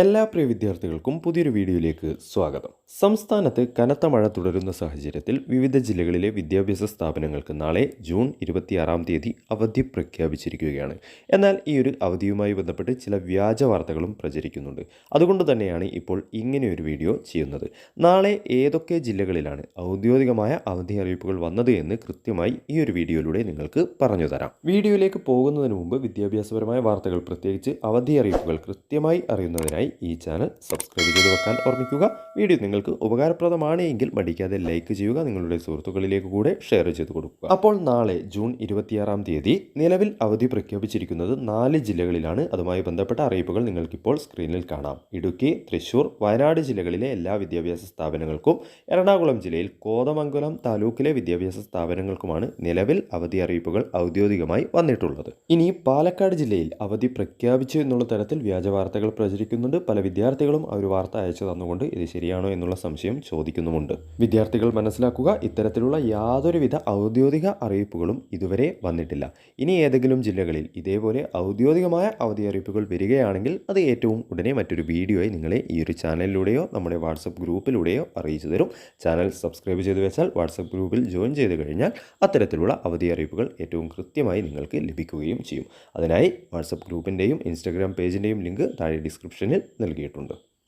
എല്ലാ പ്രിയ വിദ്യാർത്ഥികൾക്കും പുതിയൊരു വീഡിയോയിലേക്ക് സ്വാഗതം. സംസ്ഥാനത്ത് കനത്ത മഴ തുടരുന്ന സാഹചര്യത്തിൽ വിവിധ ജില്ലകളിലെ വിദ്യാഭ്യാസ സ്ഥാപനങ്ങൾക്ക് നാളെ ജൂൺ ഇരുപത്തിയാറാം തീയതി അവധി പ്രഖ്യാപിച്ചിരിക്കുകയാണ്. എന്നാൽ ഈ ഒരു അവധിയുമായി ബന്ധപ്പെട്ട് ചില വ്യാജ വാർത്തകളും പ്രചരിക്കുന്നുണ്ട്. അതുകൊണ്ട് തന്നെയാണ് ഇപ്പോൾ ഇങ്ങനെയൊരു വീഡിയോ ചെയ്യുന്നത്. നാളെ ഏതൊക്കെ ജില്ലകളിലാണ് ഔദ്യോഗികമായ അവധി അറിയിപ്പുകൾ വന്നത് എന്ന് കൃത്യമായി ഈ ഒരു വീഡിയോയിലൂടെ നിങ്ങൾക്ക് പറഞ്ഞു തരാം. വീഡിയോയിലേക്ക് പോകുന്നതിന് മുമ്പ് വിദ്യാഭ്യാസപരമായ വാർത്തകൾ പ്രത്യേകിച്ച് അവധി അറിയിപ്പുകൾ കൃത്യമായി അറിയുന്നതിനായി ഈ ചാനൽ സബ്സ്ക്രൈബ് ചെയ്ത് വെക്കാൻ ഓർമ്മിക്കുക. വീഡിയോ നിങ്ങൾക്ക് ഉപകാരപ്രദമാണ് എങ്കിൽ മടിക്കാതെ ലൈക്ക് ചെയ്യുക നിങ്ങളുടെ സുഹൃത്തുക്കളിലേക്ക് കൂടെ ഷെയർ ചെയ്ത് കൊടുക്കുക. അപ്പോൾ നാളെ ജൂൺ ഇരുപത്തിയാറാം തീയതി നിലവിൽ അവധി പ്രഖ്യാപിച്ചിരിക്കുന്നത് നാല് ജില്ലകളിലാണ്. അതുമായി ബന്ധപ്പെട്ട അറിയിപ്പുകൾ നിങ്ങൾക്കിപ്പോൾ സ്ക്രീനിൽ കാണാം. ഇടുക്കി തൃശൂർ വയനാട് ജില്ലകളിലെ എല്ലാ വിദ്യാഭ്യാസ സ്ഥാപനങ്ങൾക്കും എറണാകുളം ജില്ലയിൽ കോതമംഗലം താലൂക്കിലെ വിദ്യാഭ്യാസ സ്ഥാപനങ്ങൾക്കുമാണ് നിലവിൽ അവധി അറിയിപ്പുകൾ ഔദ്യോഗികമായി വന്നിട്ടുള്ളത്. ഇനി പാലക്കാട് ജില്ലയിൽ അവധി പ്രഖ്യാപിച്ചു എന്നുള്ള തരത്തിൽ വ്യാജ വാർത്തകൾ പ്രചരിക്കുന്നുണ്ട്. പല വിദ്യാർത്ഥികളും ആ ഒരു വാർത്ത അയച്ചു തന്നുകൊണ്ട് ഇത് ശരിയാണോ എന്നുള്ള സംശയം ചോദിക്കുന്നുമുണ്ട്. വിദ്യാർത്ഥികൾ മനസ്സിലാക്കുക ഇത്തരത്തിലുള്ള യാതൊരുവിധ ഔദ്യോഗിക അറിയിപ്പുകളും ഇതുവരെ വന്നിട്ടില്ല. ഇനി ഏതെങ്കിലും ജില്ലകളിൽ ഇതേപോലെ ഔദ്യോഗികമായ അവധി അറിയിപ്പുകൾ വരികയാണെങ്കിൽ അത് ഏറ്റവും ഉടനെ മറ്റൊരു വീഡിയോയെ നിങ്ങളെ ഈ ഒരു ചാനലിലൂടെയോ നമ്മുടെ വാട്സപ്പ് ഗ്രൂപ്പിലൂടെയോ അറിയിച്ചു തരും. ചാനൽ സബ്സ്ക്രൈബ് ചെയ്തു വെച്ചാൽ വാട്സപ്പ് ഗ്രൂപ്പിൽ ജോയിൻ ചെയ്ത് കഴിഞ്ഞാൽ അത്തരത്തിലുള്ള അവധി അറിയിപ്പുകൾ ഏറ്റവും കൃത്യമായി നിങ്ങൾക്ക് ലഭിക്കുകയും ചെയ്യും. അതിനായി വാട്സപ്പ് ഗ്രൂപ്പിന്റെയും ഇൻസ്റ്റാഗ്രാം പേജിന്റെയും ലിങ്ക് താഴെ ഡിസ്ക്രിപ്ഷനിൽ നൽകിയിട്ടുണ്ട്.